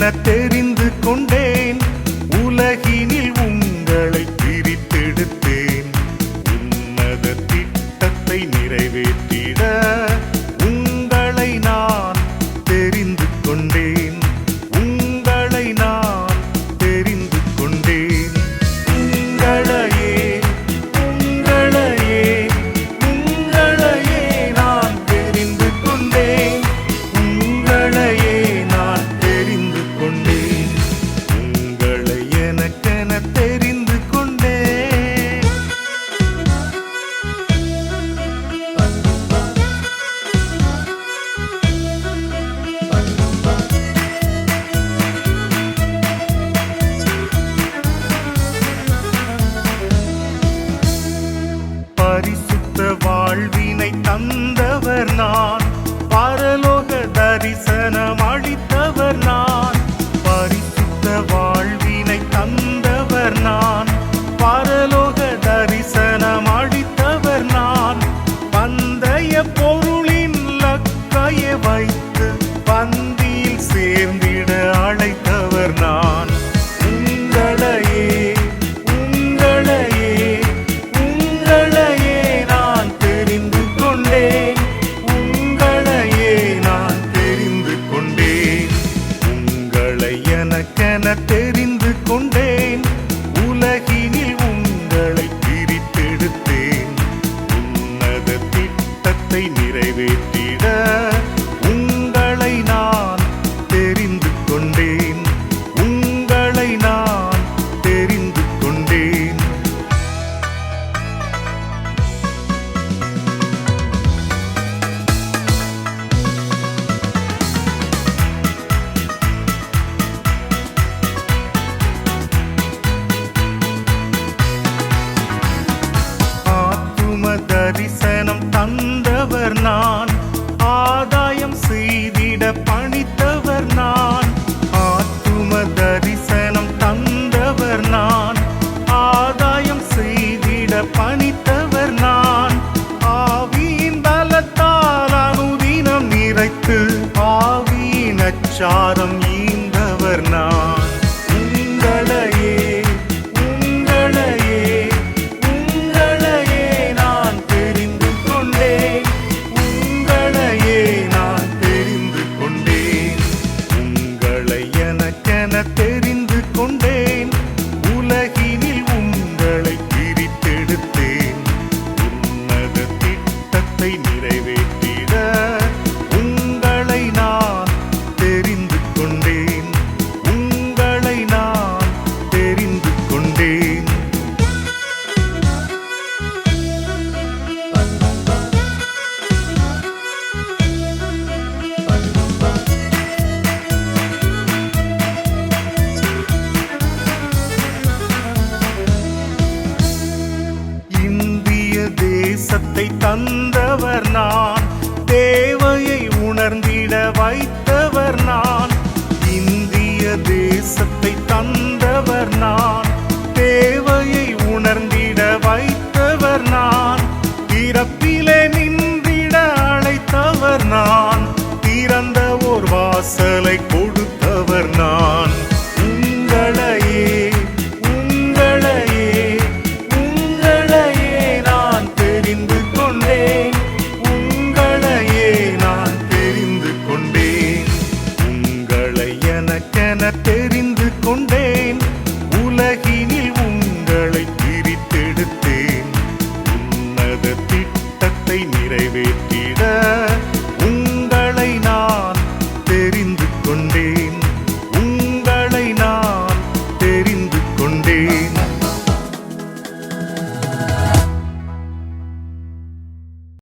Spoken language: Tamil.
என தெரிந்து கொண்டேன். உலகினில் உங்களை பிரித்தெடுத்தேன். உன்னத திட்டத்தை நிறைவேற்ற on. கொண்டே தரிசனம் தன் என தெரிந்து வாசலை கொடுத்தவர் நான். உங்களையே உங்களையே உங்களையே நான் தெரிந்து கொண்டேன். உங்களையே நான் தெரிந்து கொண்டேன். உங்களை எனக்கென தெரிந்து கொண்டேன். உலகினில் உங்களை பிரித்தெடுத்தேன். உன்னத திட்டத்தை நிறைவேற்றிட